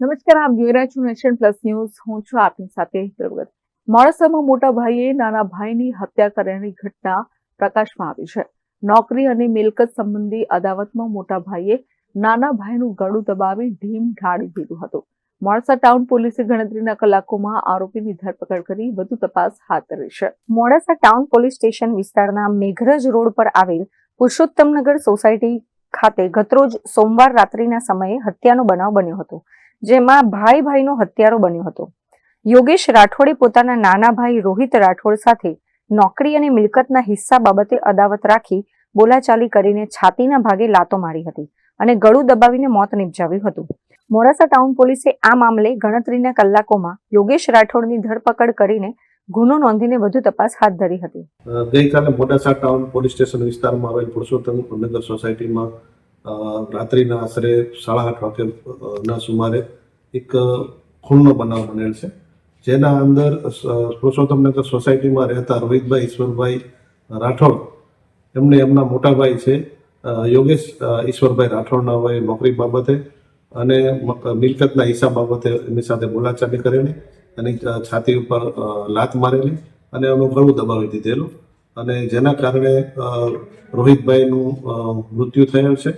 નમસ્કાર, આપ જોઈ રહ્યા છો નેશન પ્લસ ન્યૂઝ. હું છું આપની સાથે ભગત મોડાસામાં મોટા ભાઈએ નાના ભાઈની હત્યા કરવાની ઘટના પ્રકાશમાં આવી છે. નોકરી અને મિલકત સંબંધી અદાવતમાં મોટા ભાઈએ નાના ભાઈનું ગળું દબાવી ઢીમ ઢાળી દીધું હતું. મોડાસા ટાઉન પોલીસે ગણતરીના કલાકોમાં આરોપીની ધરપકડ કરી વધુ તપાસ હાથ ધરી છે. મોડાસા ટાઉન પોલીસ સ્ટેશન વિસ્તારના મેઘરજ રોડ પર આવેલ પુરુષોત્તમનગર સોસાયટી ખાતે ગતરોજ સોમવાર રાત્રિના સમયે હત્યાનો બનાવ બન્યો હતો. જેમાં ભાઈ ભાઈનો હત્યારો બન્યો હતો. યોગેશ રાઠોડે પોતાના નાના ભાઈ રોહિત રાઠોડ સાથે નોકરી અને મિલકતના હિસ્સા બાબતે અદાવત રાખી બોલાચાલી કરીને છાતીના ભાગે લાતો મારી હતી અને ગળું દબાવીને મોત નિપજાવ્યું હતું. મોડાસા ટાઉન પોલીસે આ મામલે ગણતરીના કલાકોમાં યોગેશ રાઠોડની ધરપકડ કરીને ગુનો નોંધીને વધુ તપાસ હાથ ધરી હતી. ગઈકાલે મોડાસા ટાઉન પોલીસ સ્ટેશન વિસ્તારમાં આવેલ પુરુષોત્તમ નગર સોસાયટીમાં રાત્રિના આશરે સાડા આઠ વાગે ના સુમારે એક ખૂણનો બનાવ બનેલ છે. જેના અંદર પુરુષોત્તમનગર સોસાયટીમાં રહેતા રોહિતભાઈ, ઈશ્વરભાઈ રાઠોડ એમને એમના મોટાભાઈ છે યોગેશ ઈશ્વરભાઈ રાઠોડના હોય નોકરી બાબતે અને મિલકતના હિસાબ બાબતે એમની સાથે બોલાચાલી કરેલી અને છાતી ઉપર લાત મારેલી અને એનું ગળું દબાવી દીધેલું અને જેના કારણે રોહિતભાઈનું મૃત્યુ થયેલ છે.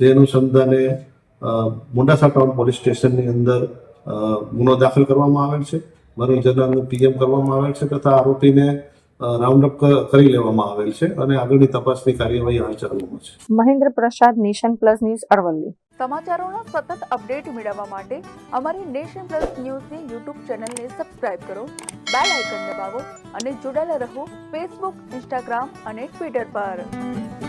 જે અનુસંધાને મોડાસા ટાઉન પોલીસ સ્ટેશનની અંદર ગુનો દાખલ કરવામાં આવેલ છે. મરણ જનારનું પીએમ કરવામાં આવેલ છે તથા આરોપીને રાઉન્ડ અપ કરી લેવામાં આવેલ છે અને આગળની તપાસની કાર્યવાહી હાલ ચાલુમાં છે. Mahendra Prasad nation plus news Aravalli. સમાચારોના સતત અપડેટ મેળવવા માટે અમારી નેશન પ્લસ ન્યૂઝની યુટ્યુબ ચેનલને સબસ્ક્રાઇબ કરો બેલ આઇકન દબાવો અને જોડાયેલા રહો ફેસબુક ઇન્સ્ટાગ્રામ અને ટ્વિટર પર.